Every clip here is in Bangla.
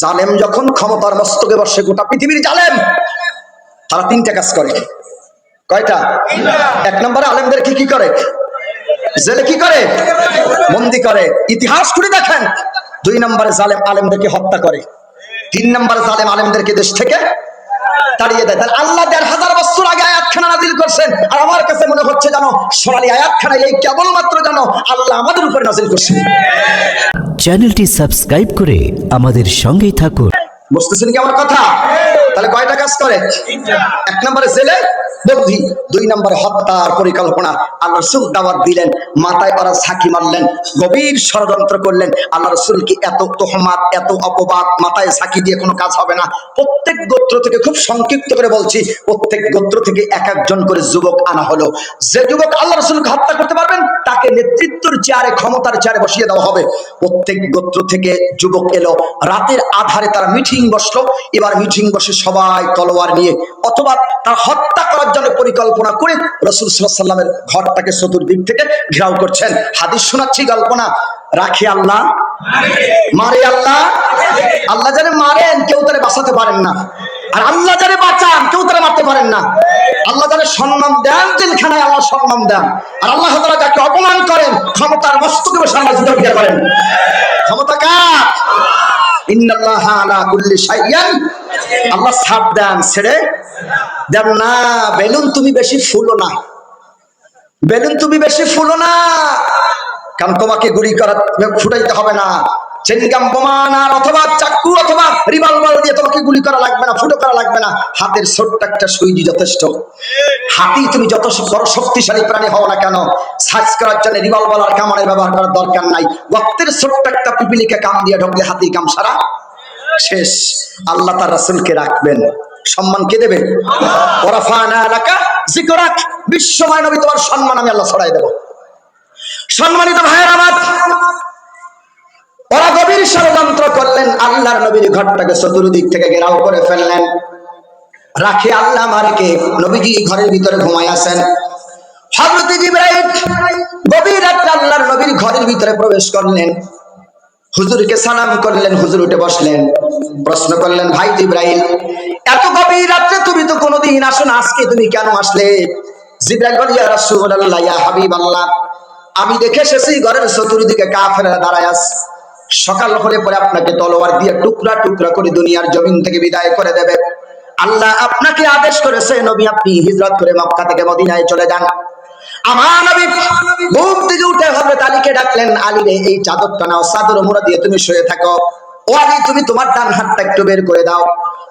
জালেম যখন ক্ষমতার মস্তকে বসে গোটা পৃথিবীর জালেম, তারা তিনটা কাজ করে। কয়টা? এক নম্বরে আলেমদের কি কি করে? জেলে কি করে? বন্দি করে। ইতিহাস খুলে দেখেন। দুই নম্বরে জালেম আলেমদেরকে হত্যা করে। তিন নম্বরে জালেম আলেমদেরকে দেশ থেকে তাড়িয়ে দেয়। তাহলে আল্লাহ দেড় হাজার বছর আগে আয়াতখানা নাজিল করছেন। আর আমার কাছে মনে হচ্ছে জানো সোনালি আয়াতখানা এই কেবলমাত্র জানো আল্লাহ আমাদের উপরে নাজিল করছেন। চ্যানেলটি সাবস্ক্রাইব করে আমাদের সঙ্গেই থাকুন। বুঝতেছেন কি আমার কথা? তাহলে কয়টা কাজ করে? এক নম্বরে জেলে বন্দি দুই নম্বরে হত্যার পরিকল্পনা। আল্লাহ রসুল দাওয়াত দিলেন, মাথায় ওরা সাকি মারলেন, গভীর ষড়যন্ত্র করলেন। আল্লাহ রসুলকে এত তোহমাত, এত অপবাদ মাথায় সাকি দিয়ে কোনো কাজ হবে না। প্রত্যেক গোত্র থেকে খুব সংক্ষিপ্ত করে বলছি, প্রত্যেক গোত্র থেকে এক একজন করে যুবক আনা হলো। যে যুবক আল্লাহ রসুলকে হত্যা করতে পারবেন, তাকে নেতৃত্বের চেয়ারে, ক্ষমতার চেয়ারে বসিয়ে দেওয়া হবে। প্রত্যেক গোত্র থেকে যুবক এলো, রাতের আধারে তারা মিটিং বসল। এবার মিটিং বসে সবাই তলোয়ার নিয়ে, অথবা তার হত্যা করার জন্য পরিকল্পনা করে রসুল সাল্লামের ঘরটাকে চতুর্দিক থেকে ঘেরাও করছেন। হাদিস শোনাচ্ছি কল্পনা। রাখে আল্লাহ। মারে আল্লাহ। আল্লাহ জানে মারেন, কেউ তারে বাঁচাতে পারেন না। আর আল্লাহ জানে বাঁচান, কেউ তারা মারতে পারেন না। আল্লাহ জানে সম্মান দেন জেলখানায় আল্লাহ সম্মান দেন। আর আল্লাহ তারা যাকে অপমান করেন, ক্ষমতার মস্তকে বসে আল্লাহ করেন। ক্ষমতা কার? আল্লাহ ছাড় দেন, ছেড়ে দেন না, বেলুন তুমি বেশি ফুলো না। বেলুন তুমি বেশি ফুলো না। কারণ তোমাকে গুলি করা, ফুটাইতে হবে না। হাতের হাতি তুমি যত বড় শক্তিশালী প্রাণী হও না কেন, সার্চ করার জন্য ব্যবহার করার দরকার নাই। একটা কাম দিয়ে ঢুকলে হাতি কাম সারা শেষ। আল্লাহ তার রাসুলকে রাখবেন। সম্মান কে দেবে? বিশ্বময় নবী, তোমার সম্মান আমি আল্লাহ ছড়াই দেব। সম্মানিত ভাইয়ের আমার, ওরা গভীর ষড়যন্ত্র করলেন, আল্লাহর নবীর ঘরটাকে চতুর্দিক থেকে ঘেরাও করে ফেললেন। রাখে আল্লাহ মারকে নবীজি ঘরের ভিতরে ঘুমায় আছেন। হযরত জিবরাইল গভীর রাত্রে আল্লাহর নবীর ঘরের ভিতরে প্রবেশ করলেন। হুজুরকে সালাম করলেন, হুজুর উঠে বসলেন। প্রশ্ন করলেন, ভাই জিব্রাইল, এত গভীর রাত্রে তুমি তো কোনোদিন আসো না, আজকে তুমি কেন আসলে? জিব্রাইল বলি রাসূলুল্লাহ, ইয়া হাবিবাল্লাহ, আমি দেখে এসেছি ঘরের চতুর্দিকে কাফেররা দাঁড়ায় আছে। সকাল হলে পরে আপনাকে তলোয়ার দিয়ে টুকরা টুকরা করে দুনিয়ার জমিন থেকে বিদায় করে দেবে। আল্লাহ আপনাকে আদেশ করেছে, নবী আপনি হিজরত করে মক্কা থেকে মদিনায় চলে যান। আমার ঘুম থেকে উঠে হযরত আলীকে ডাকলেন, আলী রে, এই চাদরটা নাও, চাদর মোড়া দিয়ে তুমি শুয়ে থাকো। ও আলী, তুমি তোমার ডান হাতটা একটু বের করে দাও।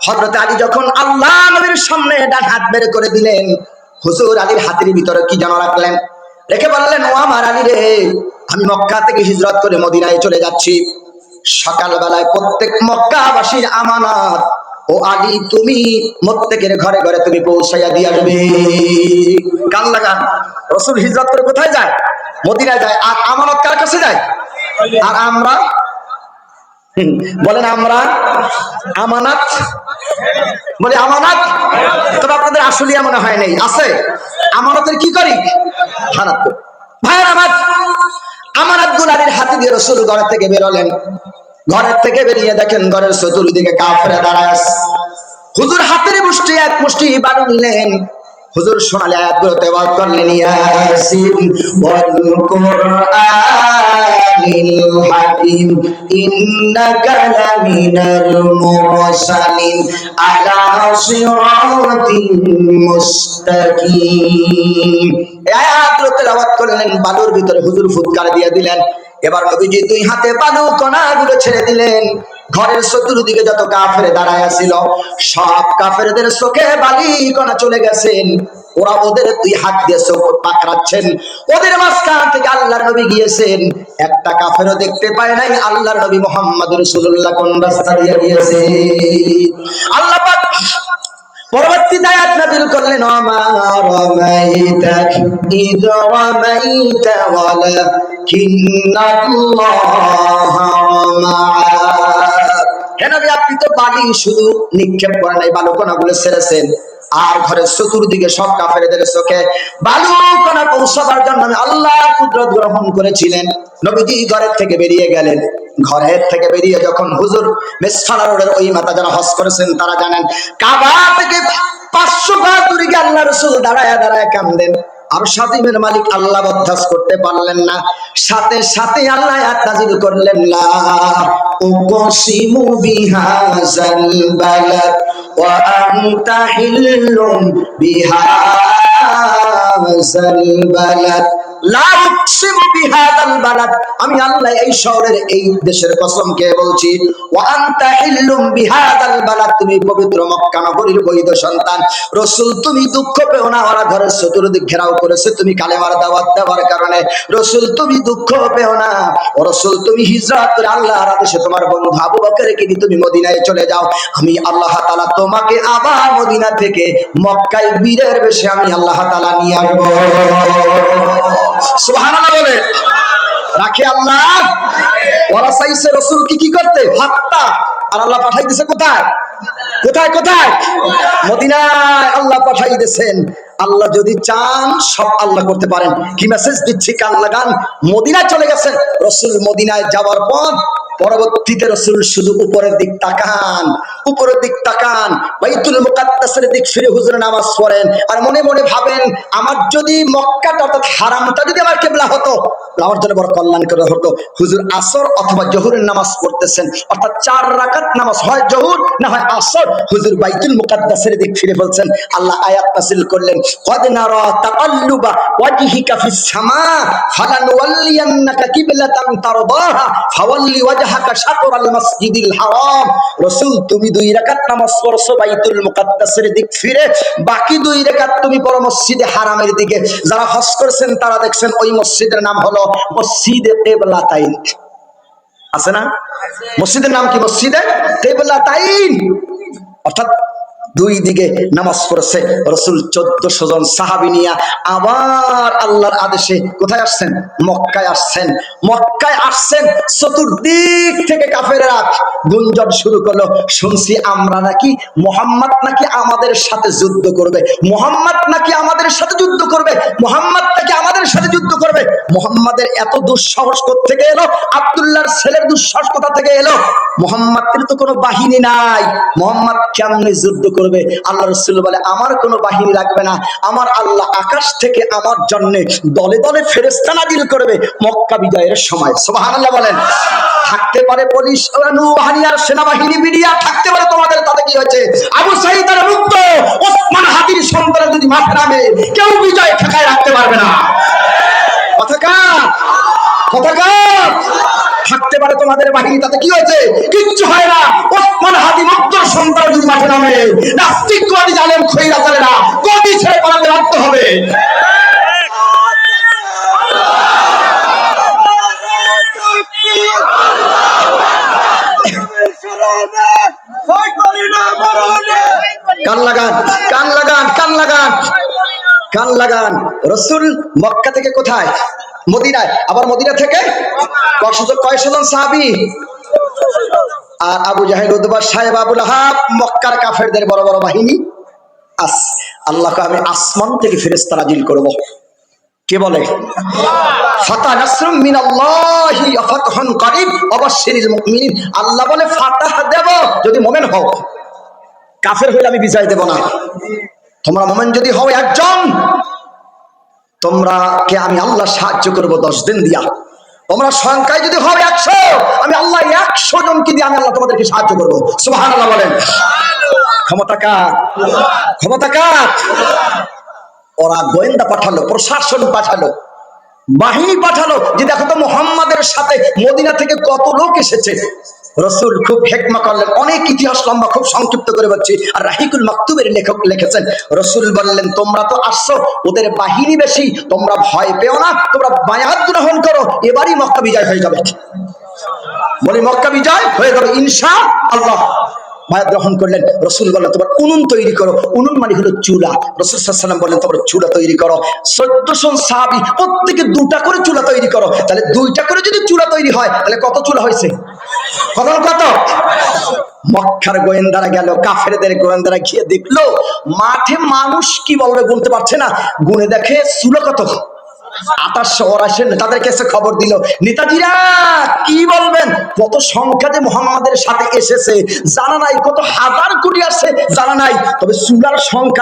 হযরত আলী যখন আল্লাহ নবীর সামনে ডান হাত বের করে দিলেন, হুজুর আলীর হাতের ভিতরে কি যেন রাখলেন? রেখে বললেন, ও আমার আলী রে, আমি মক্কা থেকে হিজরত করে মদিনায় চলে যাচ্ছি। সকালবেলায় প্রত্যেক মক্কাবাসীর আমানত ও আগে তুমি প্রত্যেকের ঘরে ঘরে তুমি পৌঁছাইয়া দিয়ে আসবে কান লাগান। রসুল হিজরত করে কোথায় যায়? মদিনায় যায়। আর আমানত কার কাছে যায়? আর আমরা? বলেন আমরা? আমানত? বলে আমানত? তবে আপনাদের আসলে মনে হয় নাই। আছে? আমানতের কি করি? করি। ভাইয়ের আমার আমানত গুলারির হাতে দিয়ে রসুল ঘর থেকে বেরোলেন। ঘরের থেকে বেরিয়ে দেখেন ঘরের চতুর্দিকে কাফেরা দাঁড়ায়। হুজুর হাতের মুষ্টি এক মুষ্টি বাড়ু নিলেন হুজুর সোনালী আয়াতগুলো তেবাদ করলেন, ইয়াসিন করলেন, বালুর ভিতরে হুজুর ফুৎকার দিয়ে দিলেন। এবার নবীজি দুই হাতে বালু কণাগুলো ছেড়ে দিলেন। ঘরের চতুর্দিকে যত কাফের দাঁড়ায় ছিল সব কাফেরদের চোখে বালি কণা চলে গেছেন। ওরা ওদের দুই হাত দিয়ে চোখ পাকড়াচ্ছেন। ওদের মাঝখান থেকে আল্লাহর নবী গিয়েছেন। একটা কাফেরও দেখতে পায় নাই, আল্লাহর নবী মোহাম্মদ রসুল্লাহ কোন রাস্তা দিয়ে গিয়েছে। আল্লাহ পাক পরবর্তীতে আয়াত নাযিল করলেন আমা রামাইতা ইয রামাইতা ওয়ালাকিন্নাল্লাহা রামা হে নবী আপনি তো বালি শুধু নিক্ষেপ করেন নাই বালুকণাগুলো ছেড়েছেন। আর ঘরের চতুর্দিকে সব কাফেরদের চোখে বালু কণা পৌঁছাবার জন্য আল্লাহ কুদরত গ্রহণ করেছিলেন। নবীজি ঘরের থেকে বেরিয়ে গেলেন। ঘরের থেকে বেরিয়ে যখন হুজুর মেসখানা রোডের ওই মাতা যারা হজ করেছেন, তারা জানেন, কাবা থেকে পাঁচশো পা দূরে আল্লাহ রসুল দাঁড়ায় দাঁড়ায় কামদেন আর সাজিমের মালিক আল্লাহ বরদাস্ত করতে পারলেন না। সাথে সাথে আল্লাহ করলেন করলেন না উকসিমু বিহাজাল বালাদ ওয়া আনতা হিল্লুম বিহাজাল বালাদ। আমি আল্লাহ এই শহরের এই দেশের বলছি হিল্লুম বিহাযাল বালাদ। তুমি পবিত্র মক্কা নগরীর বৈধ সন্তান। রসুল, তুমি দুঃখ পেও না চতুর্দিক ঘেরাও করেছে, তুমি কালেমার দাওয়াত দেওয়ার কারণে। রসুল, তুমি দুঃখ পেও না। ও রসুল, তুমি করে তোমার বন্ধু আবু তুমি মদিনায় চলে যাও। আমি আল্লাহ তাআলা তোমাকে আবার মদিনা থেকে মক্কায় বীরের বেশে আমি আল্লাহ তাআলা নিয়ে আসব। সুবহানাল্লাহ বলে। রাখে আল্লাহ। ওরা চাইছে রসুল কি কি করতে? হত্যা। আর আল্লাহ পাঠাই দিছে কোথায়? কোথায় কোথায়? মদিনায় আল্লাহ পাঠাই দিয়েছেন আল্লাহ যদি চান, সব আল্লাহ করতে পারেন। কি মেসেজ দিচ্ছি? কান লাগান। মদিনায় চলে গেছেন। রসুল মদিনায় যাওয়ার পর পরবর্তীতে রসুল শুধু উপরের দিক তাকান। উপরের দিক তাকান। বাইতুল মুকাদ্দাসের দিক ফিরে হুজুর নামাজ পড়েন। আর মনে মনে ভাবেন, আমার যদি মক্কাটা অর্থাৎ হারামটা যদি আমার কেবলা হতো আমার জন্য বড় কল্যাণ করে হতো। হুজুর আসর অথবা জহুরের নামাজ পড়তেছেন। অর্থাৎ চার রাকাত নামাজ হয় জহুর, না হয় আসর। হুজুর বাইতুল মুকাদ্দাসের দিক ফিরে বলছেন, আল্লাহ আয়াত নাসিল করলেন। কদ নারা তাকাল্লুবা ওয়াজহিকা ফিস সামা ফালানুওয়াল্লিয়ান্নাকা কিবলাতান তারদাহা ফাওয়াল্লি ওয়াজহাকা শাতরাল মাসজিদিল হারাম। রাসূল, তুমি দুই রাকাত নামাজ পড়ছো বাইতুল মুকাদ্দাসের দিক ফিরে, বাকি দুই রাকাত তুমি পড়ো মসজিদে হারামের দিকে। যারা হজ করেছেন, তারা দেখছেন ওই মসজিদের নাম হলো মসজিদে কেবলাতাইন। আছে না? মসজিদের নাম কি? মসজিদে কেবলাতাইন। অর্থাৎ দুই দিকে নামাজ পড়েছে। রসুল চোদ্দশো জন সাহাবি নিয়ে আবার আল্লাহর আদেশে কোথায় আসছেন? মক্কায় আসছেন। মক্কায় আসছেন, চতুর্দিক থেকে কাফেরা গুঞ্জন শুরু করল। শুনছি আমরা নাকি মোহাম্মদ নাকি আমাদের সাথে যুদ্ধ করবে? মোহাম্মদ নাকি আমাদের সাথে যুদ্ধ করবে? মোহাম্মদ নাকি আমাদের সাথে যুদ্ধ করবে? মোহাম্মদের এত দুঃসাহস থেকে এলো? আব্দুল্লাহর ছেলের দুঃসাহস কোথা থেকে এলো? মোহাম্মদের তো কোনো বাহিনী নাই। মোহাম্মদ কেমনে যুদ্ধ করবে? আল্লাহ রসুল বলে, আমার কোনো বাহিনী লাগবে না। আমার আল্লাহ আকাশ থেকে আমার জন্য দলে দলে ফেরেস্তা নাজিল করবে মক্কা বিজয়ের সময়। সুবহানাল্লাহ বলেন। থাকতে পারে পুলিশ বাহিনী আর সেনাবাহিনী মিডিয়া থাকতে পারে তোমাদের, তাতে কি হয়েছে? আবু সাইদ আর মুক্ত, ওসমান হাদির সন্তান যদি মাঠে নামে, কেউ বিজয় ঠেকায় রাখতে পারবে না। কথা কার? কথা কার? থাকতে পারে তোমাদের বাহিনী তাতে কি হয়েছে? কিচ্ছু হয় না। ওসমান হাদি মুক্ত সন্তান যদি মাঠে নামে নাস্তিকবাদী জালেম খৈরা জালেরা গদি ছেড়ে পালাতে বাধ্য হবে। কান লাগান কান লাগান কান লাগান। কান লাগান। রসুল মক্কা থেকে কোথায়? মদিনায়। আবার মদিনা থেকে কয়শত কয়শজন সাহাবি? আর আবু জাহেদ উদ্বা সাহেব, আবুল আহাব, মক্কার কাফেরদের বড় বড় বাহিনী। আস, আল্লাহকে আমি আসমান থেকে ফেরেস্তা নাজিল করব। কে বলে? ফাতহুন করিব। আল্লাহ বলে, ফাতাহ দেব যদি মুমিন হও। কাফের হইলে আমি বিজয় দেব না। তোমরা মোমেন যদি হও একজন তোমরা কে আমি আল্লাহ সাহায্য করব দশ দিন দিয়া? তোমরা সংখ্যায় যদি হবে একশো, আমি আল্লাহ একশো জনকে দিয়ে আমি আল্লাহ তোমাদেরকে সাহায্য করব। সুবাহান আল্লাহ বলেন। ক্ষমতা কার? ক্ষমতা কার? ওরা গোয়েন্দা পাঠালো, প্রশাসন পাঠালো, বাহিনী পাঠালো। যে দেখো তো মোহাম্মদের সাথে মদিনা থেকে কত লোক এসেছে। রসুল খুব হেকমা করলেন, অনেক ইতিহাস লম্বা, খুব সংক্ষিপ্ত করে বলছি। আর রাহিকুল মাকতুবের লেখক লিখেছেন, রসুল বললেন, তোমরা তো আসছো, ওদের বাহিনী বেশি, তোমরা ভয় পেও না, তোমরা বায়াত গ্রহণ করো, এবারই মক্কা বিজয় হয়ে যাবে। বলি, মক্কা বিজয় হয়ে যাবে, ইনশা আল্লাহ। বায়াত গ্রহণ করলেন। রসুল বললেন, তোমার উনুন তৈরি করো। উনুন মানে হলো চুলা। রসুল সাল্লাম বললেন, তোমার চুলা তৈরি করো। চোদ্দশো সাহাবি প্রত্যেকে দুটা করে চুলা তৈরি করো। তাহলে দুইটা করে যদি চুলা তৈরি হয়, তাহলে কত চুলা হয়েছে? কত কত? মক্কার গোয়েন্দারা গেল, কাফেরদের গোয়েন্দারা গিয়ে দেখল, মাঠে মানুষ কি বলবে বলতে পারছে না। গুনে দেখে সুলো কত? আঠাশশো আসেন, তাদের কাছে খবর দিল, নেতাজিরা কি বলবেন? কত সংখ্যা যে সাথে এসেছে, জানা নাই, কত হাজার কোটি আসছে, জানা নাই, তবে সুলার সংখ্যা